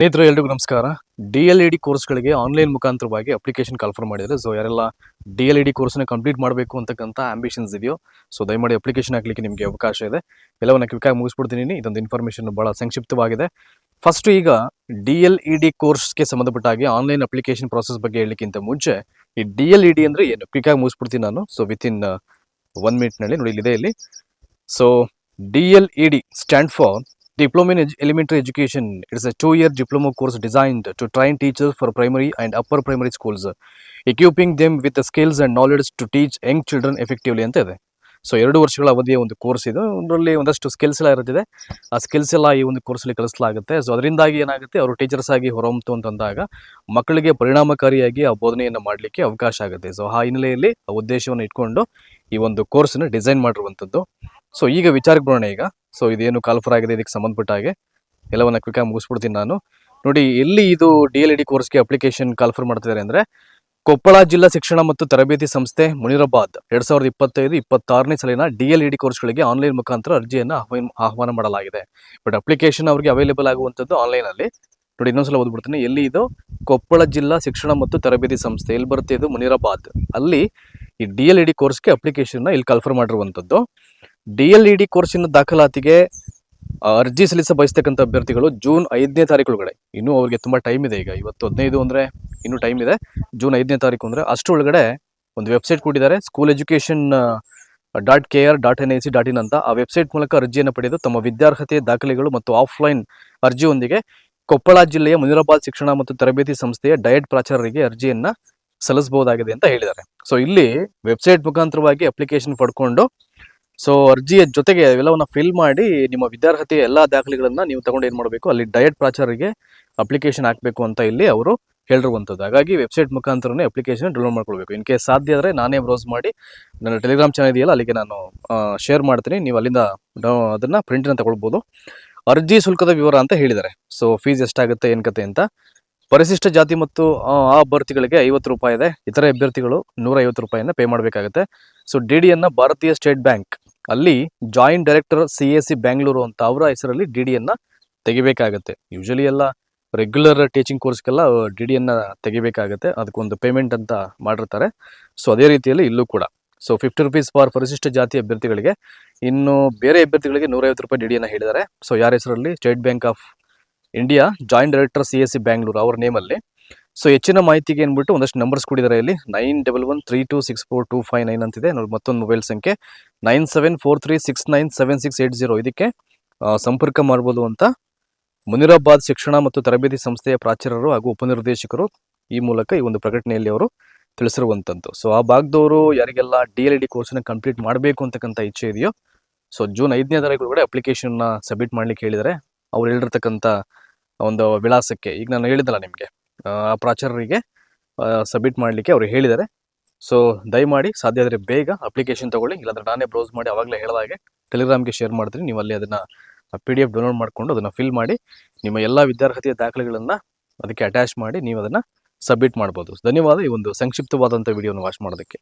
ಸ್ನೇಹಿತರು, ಎಲ್ರಿಗೂ ನಮಸ್ಕಾರ. ಡಿ ಎಲ್ ಇ ಡಿ ಕೋರ್ಸ್ಗಳಿಗೆ ಆನ್ಲೈನ್ ಮುಖಾಂತರವಾಗಿ ಅಪ್ಲಿಕೇಶನ್ ಕಾಲ್ಫರ್ ಮಾಡಿದರೆ ಸೊ ಯಾರೆಲ್ಲ ಡಿ ಎಲ್ ಇ ಡಿ ಕೋರ್ಸ್ನ ಕಂಪ್ಲೀಟ್ ಮಾಡಬೇಕು ಅಂತಕ್ಕಂಥ ಆಂಬಿಷನ್ಸ್ ಇದೆಯೋ ಸೊ ದಯಮಾಡಿ ಅಪ್ಲಿಕೇಶನ್ ಹಾಕಲಿಕ್ಕೆ ನಿಮಗೆ ಅವಕಾಶ ಇದೆ. ಎಲ್ಲವನ್ನ ಕ್ವಿಕ್ಕಾಗಿ ಮುಗಿಸ್ಬಿಡ್ತೀನಿ ಇದೊಂದು ಇನ್ಫಾರ್ಮೇಷನ್ ಬಹಳ ಸಂಕ್ಷಿಪ್ತವಾಗಿದೆ. ಫಸ್ಟ್ ಈಗ ಡಿ ಎಲ್ ಇ ಡಿ ಕೋರ್ಸ್ಗೆ ಸಂಬಂಧಪಟ್ಟಾಗಿ ಆನ್ಲೈನ್ ಅಪ್ಲಿಕೇಶನ್ ಪ್ರಾಸೆಸ್ ಬಗ್ಗೆ ಹೇಳಲಿಕ್ಕಿಂತ ಮುಂಚೆ, ಈ ಡಿ ಎಲ್ ಇ ಡಿ ಅಂದರೆ ಏನು? ಕ್ವಿಕ್ಕಾಗಿ ಮುಗಿಸ್ಬಿಡ್ತೀನಿ ನಾನು ಸೊ ವಿತ್ ಇನ್ ಒನ್ ಮಿನಿಟ್ನಲ್ಲಿ ನೋಡಿ ಇಲ್ಲಿದೆ ಇಲ್ಲಿ. So D L E D stand for Diploma in Elementary Education. It is a two-year diploma course designed to train teachers for primary and upper primary schools, equipping them with the skills and knowledge to teach young children effectively ಅಂತ ಇದೆ. So ಎರಡು ವರ್ಷಗಳ ಅವಧಿಯ ಒಂದು course ಇದು. ಅದರಲ್ಲಿ ಒಂದಷ್ಟು skills ಎಲ್ಲ ಇರುತ್ತಿದೆ. ಆ ಸ್ಕಿಲ್ಸ್ ಎಲ್ಲ ಈ ಒಂದು ಕೋರ್ಸಲ್ಲಿ ಕಲಿಸಲಾಗುತ್ತೆ. ಸೊ ಅದರಿಂದಾಗಿ ಏನಾಗುತ್ತೆ? ಅವರು ಟೀಚರ್ಸ್ ಆಗಿ ಹೊರಹೊಮ್ತು ಅಂತಂದಾಗ ಮಕ್ಕಳಿಗೆ ಪರಿಣಾಮಕಾರಿಯಾಗಿ ಆ ಬೋಧನೆಯನ್ನು ಮಾಡಲಿಕ್ಕೆ ಅವಕಾಶ ಆಗುತ್ತೆ. ಸೊ ಆ ಹಿನ್ನೆಲೆಯಲ್ಲಿ ಆ ಉದ್ದೇಶವನ್ನು ಇಟ್ಕೊಂಡು ಈ ಒಂದು ಕೋರ್ಸನ್ನು ಡಿಸೈನ್ ಮಾಡಿರುವಂಥದ್ದು ಸೊ ಈಗ ವಿಚಾರಕ್ಕೆ ಬರೋಣ ಈಗ. ಸೊ ಇದೇನು ಕಾಲ್ಫರ್ ಆಗಿದೆ ಇದಕ್ಕೆ ಸಂಬಂಧಪಟ್ಟ ಹಾಗೆ. ಎಲ್ಲವನ್ನ ಕ್ವಿಕ್ಕಾಗಿ ಮುಗಿಸ್ಬಿಡ್ತೀನಿ ನಾನು. ನೋಡಿ, ಎಲ್ಲಿ ಇದು ಡಿ ಎಲ್ ಇ ಡಿ ಕೋರ್ಸ್ಗೆ ಅಪ್ಲಿಕೇಶನ್ ಕಾಲ್ಫರ್ ಮಾಡ್ತಿದ್ದಾರೆ ಅಂದರೆ, ಕೊಪ್ಪಳ ಜಿಲ್ಲಾ ಶಿಕ್ಷಣ ಮತ್ತು ತರಬೇತಿ ಸಂಸ್ಥೆ ಮುನಿರಾಬಾದ್ ಎರಡ್ ಸಾವಿರದ ಇಪ್ಪತ್ತೈದು ಇಪ್ಪತ್ತಾರನೇ ಸಲಿನ ಡಿ ಎಲ್ ಇ ಡಿ ಕೋರ್ಸ್ಗಳಿಗೆ ಆನ್ಲೈನ್ ಮುಖಾಂತರ ಅರ್ಜಿಯನ್ನು ಆಹ್ವಾನ ಆಹ್ವಾನ ಮಾಡಲಾಗಿದೆ. ಬಟ್ ಅಪ್ಲಿಕೇಶನ್ ಅವರಿಗೆ ಅವೈಲೇಬಲ್ ಆಗುವಂಥದ್ದು ಆನ್ಲೈನಲ್ಲಿ ನೋಡಿ, ಇನ್ನೊಂದ್ಸಲ ಓದ್ಬಿಡ್ತೀನಿ. ಎಲ್ಲಿ ಇದು? ಕೊಪ್ಪಳ ಜಿಲ್ಲಾ ಶಿಕ್ಷಣ ಮತ್ತು ತರಬೇತಿ ಸಂಸ್ಥೆ. ಎಲ್ಲಿ ಬರುತ್ತೆ ಇದು? ಮುನಿರಾಬಾದ್. ಅಲ್ಲಿ ಈ ಡಿ ಎಲ್ ಇ ಡಿ ಕೋರ್ಸ್ಗೆ ಅಪ್ಲಿಕೇಶನ್ನ ಇಲ್ಲಿ ಕನ್ಫರ್ಮ್ ಮಾಡಿರುವಂಥದ್ದು. ಡಿ ಎಲ್ ಇ ಡಿ ಕೋರ್ಸಿನ ದಾಖಲಾತಿಗೆ ಅರ್ಜಿ ಸಲ್ಲಿಸ ಬಯಸ್ತಕ್ಕಂಥ ಅಭ್ಯರ್ಥಿಗಳು ಜೂನ್ ಐದನೇ ತಾರೀಕು ಒಳಗಡೆ ಇನ್ನೂ ಅವ್ರಿಗೆ ತುಂಬ ಟೈಮ್ ಇದೆ ಈಗ. ಇವತ್ತು ಹದಿನೈದು ಅಂದರೆ ಇನ್ನೂ ಟೈಮ್ ಇದೆ. ಜೂನ್ ಐದನೇ ತಾರೀಕು ಅಂದರೆ ಅಷ್ಟು ಒಳಗಡೆ ಒಂದು ವೆಬ್ಸೈಟ್ ಕೊಟ್ಟಿದ್ದಾರೆ. School education dot K R dot N I C dot in ಅಂತ ಆ ವೆಬ್ಸೈಟ್ ಮೂಲಕ ಅರ್ಜಿಯನ್ನು ಪಡೆದು ತಮ್ಮ ವಿದ್ಯಾರ್ಹತೆಯ ದಾಖಲೆಗಳು ಮತ್ತು ಆಫ್ಲೈನ್ ಅರ್ಜಿಯೊಂದಿಗೆ ಕೊಪ್ಪಳ ಜಿಲ್ಲೆಯ ಮುನಿರಾಬಾದ್ ಶಿಕ್ಷಣ ಮತ್ತು ತರಬೇತಿ ಸಂಸ್ಥೆಯ ಡಯಟ್ ಪ್ರಾಚಾರ್ಯರಿಗೆ ಅರ್ಜಿಯನ್ನ ಸಲ್ಲಿಸಬಹುದಾಗಿದೆ ಅಂತ ಹೇಳಿದ್ದಾರೆ. ಸೊ ಇಲ್ಲಿ ವೆಬ್ಸೈಟ್ ಮುಖಾಂತರವಾಗಿ ಅಪ್ಲಿಕೇಶನ್ ಪಡ್ಕೊಂಡು ಸೊ ಅರ್ಜಿಯ ಜೊತೆಗೆ ಎಲ್ಲವನ್ನ ಫಿಲ್ ಮಾಡಿ ನಿಮ್ಮ ವಿದ್ಯಾರ್ಹತೆಯ ಎಲ್ಲಾ ದಾಖಲೆಗಳನ್ನ ನೀವು ತಗೊಂಡು ಏನ್ ಮಾಡಬೇಕು, ಅಲ್ಲಿ ಡಯಟ್ ಪ್ರಾಚಾರ್ಯರಿಗೆ ಅಪ್ಲಿಕೇಶನ್ ಹಾಕಬೇಕು ಅಂತ ಇಲ್ಲಿ ಅವರು ಹೇಳಿರುವಂಥದ್ದು. ಹಾಗಾಗಿ ವೆಬ್ಸೈಟ್ ಮುಖಾಂತರನೇ ಅಪ್ಲಿಕೇಶನ್ ಡೌನ್ಲೋಡ್ ಮಾಡ್ಕೊಳ್ಬೇಕು. ಇನ್ ಕೇಸ್ ಸಾಧ್ಯ ಆದರೆ ನಾನೇ ಬ್ರೌಸ್ ಮಾಡಿ, ನನ್ನ ಟೆಲಿಗ್ರಾಮ್ ಚಾನಲ್ ಇದೆಯಲ್ಲ, ಅಲ್ಲಿಗೆ ನಾನು ಶೇರ್ ಮಾಡ್ತೀನಿ. ನೀವು ಅಲ್ಲಿಂದ ಅದನ್ನು ಅದನ್ನ ಪ್ರಿಂಟ್ನ ತಗೊಳ್ಬೋದು. ಅರ್ಜಿ ಶುಲ್ಕದ ವಿವರ ಅಂತ ಹೇಳಿದ್ದಾರೆ. ಸೊ ಫೀಸ್ ಎಷ್ಟಾಗುತ್ತೆ, ಏನು ಕತೆ ಅಂತ. ಪರಿಶಿಷ್ಟ ಜಾತಿ ಮತ್ತು, ಆ, ಅಭ್ಯರ್ಥಿಗಳಿಗೆ ಐವತ್ತು ರೂಪಾಯಿ ಇದೆ. ಇತರ ಅಭ್ಯರ್ಥಿಗಳು ನೂರ ಐವತ್ತು ರೂಪಾಯಿಯನ್ನು ಪೇ ಮಾಡಬೇಕಾಗುತ್ತೆ. ಸೊ ಡಿ ಡಿಯನ್ನು ಭಾರತೀಯ ಸ್ಟೇಟ್ ಬ್ಯಾಂಕ್ ಅಲ್ಲಿ joint director C A C Bangalore ಅಂತ ಅವರ ಹೆಸರಲ್ಲಿ ಡಿ ಡಿಯನ್ನು ತೆಗಿಬೇಕಾಗುತ್ತೆ. ಯೂಶಲಿ ಎಲ್ಲ ರೆಗ್ಯುಲರ್ ಟೀಚಿಂಗ್ ಕೋರ್ಸ್ಗೆಲ್ಲ ಡಿ ಡಿಯನ್ನು ತೆಗಿಬೇಕಾಗುತ್ತೆ. ಅದಕ್ಕೊಂದು ಪೇಮೆಂಟ್ ಅಂತ ಮಾಡಿರ್ತಾರೆ. ಸೊ ಅದೇ ರೀತಿಯಲ್ಲಿ ಇಲ್ಲೂ ಕೂಡ. ಸೊ ಫಿಫ್ಟಿ ರುಪೀಸ್ ಫಾರ್ ಪರಿಶಿಷ್ಟ ಜಾತಿ ಅಭ್ಯರ್ಥಿಗಳಿಗೆ ಇನ್ನು ಬೇರೆ ಅಭ್ಯರ್ಥಿಗಳಿಗೆ ನೂರೈವತ್ತು ರೂಪಾಯಿ ಡಿ ಡಿಯನ್ನು ಹೇಳಿದ್ದಾರೆ. ಸೊ ಯಾರ ಹೆಸರಲ್ಲಿ? State bank of India joint director C S C Bangalore ಅವ್ರ ನೇಮಲ್ಲಿ ಸೊ ಹೆಚ್ಚಿನ ಮಾಹಿತಿಗೆ ಏನ್ಬಿಟ್ಟು ಒಂದಷ್ಟು ನಂಬರ್ಸ್ ಕೊಟ್ಟಿದ್ದಾರೆ ಇಲ್ಲಿ. Nine double one three two six four two five nine ಅಂತಿದೆ. ಮತ್ತೊಂದು ಮೊಬೈಲ್ ಸಂಖ್ಯೆ. Nine seven four three six nine seven six eight zero ಇದಕ್ಕೆ ಸಂಪರ್ಕ ಮಾಡ್ಬೋದು ಅಂತ ಮುನಿರಾಬಾದ್ ಶಿಕ್ಷಣ ಮತ್ತು ತರಬೇತಿ ಸಂಸ್ಥೆಯ ಪ್ರಾಚಾರ್ಯರು ಹಾಗೂ ಉಪನಿರ್ದೇಶಕರು ಈ ಮೂಲಕ ಈ ಒಂದು ಪ್ರಕಟಣೆಯಲ್ಲಿ ಅವರು ತಿಳಿಸಿರುವಂಥದ್ದು ಸೊ ಆ ಭಾಗದವರು ಯಾರಿಗೆಲ್ಲ ಡಿ ಎಲ್ ಡಿ ಕೋರ್ಸ್ನ ಕಂಪ್ಲೀಟ್ ಮಾಡಬೇಕು ಅಂತಕ್ಕಂಥ ಇಚ್ಛೆ ಇದೆಯೋ ಸೊ ಜೂನ್ ಐದನೇ ತಾರೀಕು ಒಳಗಡೆ ಅಪ್ಲಿಕೇಶನ್ನ ಸಬ್ಮಿಟ್ ಮಾಡ್ಲಿಕ್ಕೆ ಹೇಳಿದ್ದಾರೆ. ಅವ್ರು ಹೇಳಿರ್ತಕ್ಕಂಥ ಒಂದು ವಿಳಾಸಕ್ಕೆ, ಈಗ ನಾನು ಹೇಳಿದಲ್ಲ ನಿಮಗೆ, ಆ ಪ್ರಾಚಾರ್ಯರಿಗೆ ಸಬ್ಮಿಟ್ ಮಾಡಲಿಕ್ಕೆ ಅವ್ರು ಹೇಳಿದ್ದಾರೆ. ಸೊ ದಯಮಾಡಿ ಸಾಧ್ಯ ಆದರೆ ಬೇಗ ಅಪ್ಲಿಕೇಶನ್ ತಗೊಳ್ಳಿ, ಇಲ್ಲಾಂದರೆ ನಾನೇ ಬ್ರೌಸ್ ಮಾಡಿ ಅವಾಗಲೇ ಹೇಳಿದಾಗೆ ಟೆಲಿಗ್ರಾಮ್ಗೆ ಶೇರ್ ಮಾಡ್ತೀನಿ. ನೀವು ಅಲ್ಲಿ ಅದನ್ನು ಪಿ ಡಿ ಎಫ್ ಡೌನ್ಲೋಡ್ ಮಾಡಿಕೊಂಡು ಅದನ್ನು ಫಿಲ್ ಮಾಡಿ, ನಿಮ್ಮ ಎಲ್ಲ ವಿದ್ಯಾರ್ಹತೆಯ ದಾಖಲೆಗಳನ್ನು ಅದಕ್ಕೆ ಅಟ್ಯಾಚ್ ಮಾಡಿ, ನೀವು ಅದನ್ನು ಸಬ್ಮಿಟ್ ಮಾಡ್ಬೋದು. ಧನ್ಯವಾದ ಈ ಒಂದು ಸಂಕ್ಷಿಪ್ತವಾದಂಥ ವಿಡಿಯೋನ ವಾಚ್ ಮಾಡೋದಕ್ಕೆ.